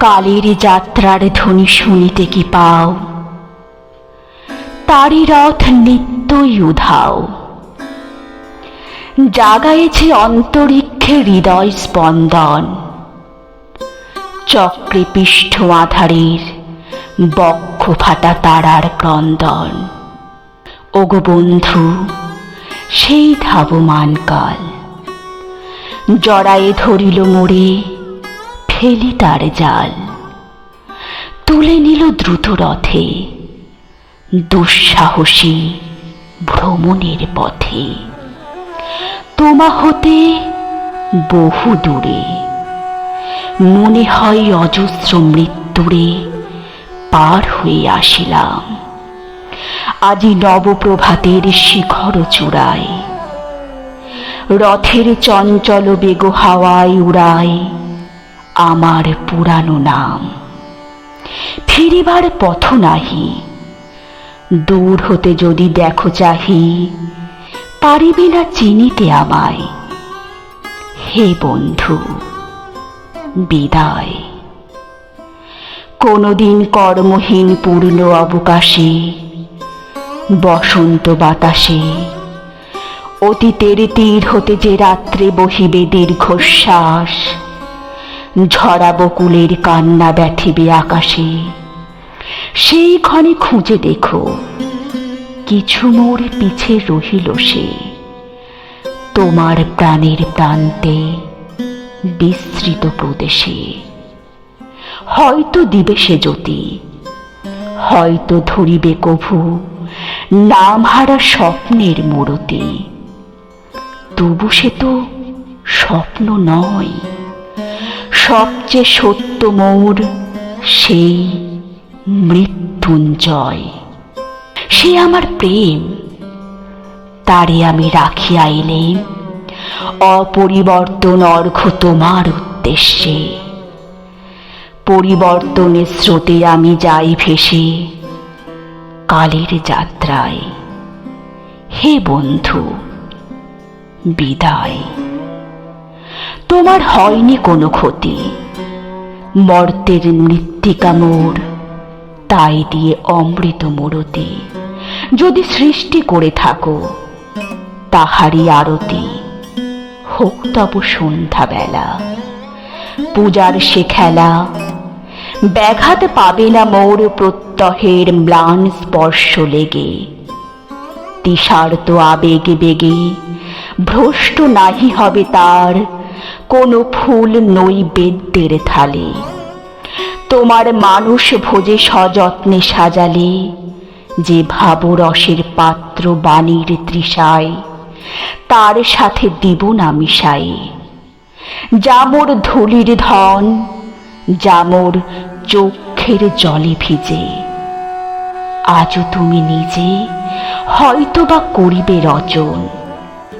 কালের যাত্রার ধ্বনি শুনিতে কি পাও? তারি রথ নিত্যই উধাও। জাগায়েছে অন্তরিক্ষে হৃদয় স্পন্দন। চক্রে পৃষ্ঠ আধারের বক্ষ ফাটা তারার ক্রন্দন। ওগো বন্ধু, সেই ধাবমান কাল। জড়ায়ে ধরিল মোড়ে ফেলি তার জাল। তুলে নিল দ্রুত রথে। দুঃসাহসী ভ্রমণের পথে। তোমা হতে বহু দূরে। মনে হয় অজস্র মৃত্যুরে পার হয়ে আসিলাম। আজি নবপ্রভাতের শিখর চূড়ায়। রথের চঞ্চল বেগ হাওয়ায় উড়ায়। আমার পুরানো নাম। ফিরিবার পথ নাহি। দূর হতে যদি দেখো চাহি, পারিবে না চিনিতে আমায়। হে বন্ধু, বিদায়। কোনদিন কর্মহীন পূর্ণ অবকাশে, বসন্ত বাতাসে, অতীতের তীর হতে যে রাত্রে বহিবে দীর্ঘশ্বাস ঝরা বকুলের কান্না ব্যথিবে আকাশে। সেই ক্ষণে খুঁজে দেখো, কিছু মোর পিছে রহিল সে। তোমার প্রাণের প্রান্তে বিস্তৃত প্রদেশে। হয়তো দিবে সে জ্যোতি, হয়তো ধরিবে কভু, নাম হারা স্বপ্নের মূরতি। তবু সে তো স্বপ্ন নয়। সবচেয়ে সত্য মৌর সেই মৃত্যুঞ্জয়। সে আমার প্রেম, তারে আমি রাখিয়া এলেম অপরিবর্তন অর্ঘ তোমার উদ্দেশ্যে। পরিবর্তনের স্রোতে আমি যাই ভেসে কালের যাত্রায়। হে বন্ধু, বিদায়। তোমার হয়নি কোনো ক্ষতি। মর্তের মৃত্তিকা মোর, তাই দিয়ে অমৃত মোড়তে যদি সৃষ্টি করে থাকো, তাহারই আরতি হোক তব সন্ধ্যাবেলা। পূজার সে খেলা, ব্যাঘাত পাবে না মোর প্রত্যহের ম্লান স্পর্শ লেগে। তিসার্ত আবেগে বেগে ভ্রষ্ট নাহি হবে তার কোনো ফুল নৈবেদ্যের থালে। তোমার মানুষ ভোজে সযত্নে সাজালে, যে ভাবরসের পাত্র বাণীর তৃষায়, তার সাথে দিব না মিশাই। যামোর ধুলির ধন যামোর চোখের জলে ভিজে। আজও তুমি নিজে হয়তো বা করিবে রচন।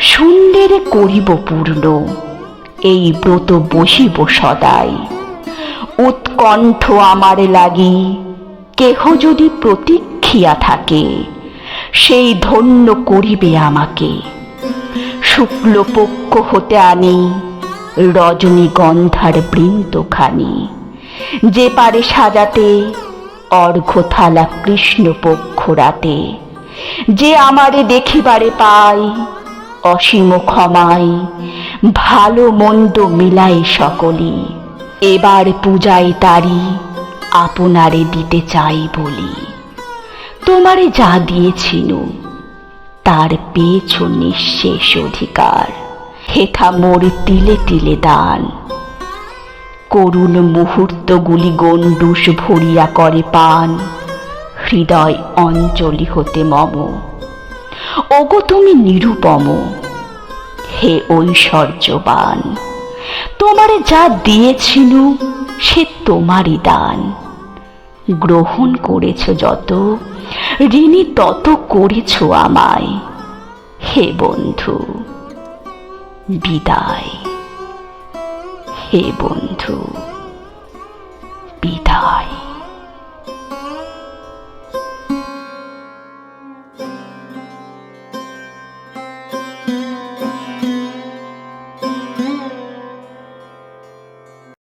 শূন্যের করিব পূর্ণ। এই ব্রত বসিব সদাই। উৎকণ্ঠ আমার লাগি, কেহ যদি প্রতীক্ষিয়া থাকে, সেই ধন্য করিবে আমাকে। শুক্লপক্ষ হতে আনি, রজনীগন্ধার বৃন্দখানি। যে পারে সাজাতে অর্ঘ্য থালা কৃষ্ণপক্ষ রাতে। যে আমারে দেখিবারে পাই অসীম ক্ষমায় ভালো মন্দ মিলাই সকলি। এবার পূজায় তারি আপনারে দিতে চাই বলি। তোমারে যা দিয়েছিল তার পেয়েছ নিঃশেষ অধিকার। হেথা মোর তিলে তিলে দান। করুণ মুহূর্তগুলি গণ্ডুষ ভরিয়া করে পান। হৃদয় অঞ্চলি হতে মম। ওগো তুমি নিরুপম। হে ঐশ্বর্যবান, তোমারে যা দিয়েছিনু সে তোমারই দান। গ্রহণ করেছ যত, ঋণী তত করেছ আমায়। হে বন্ধু, বিদায়। হে বন্ধু।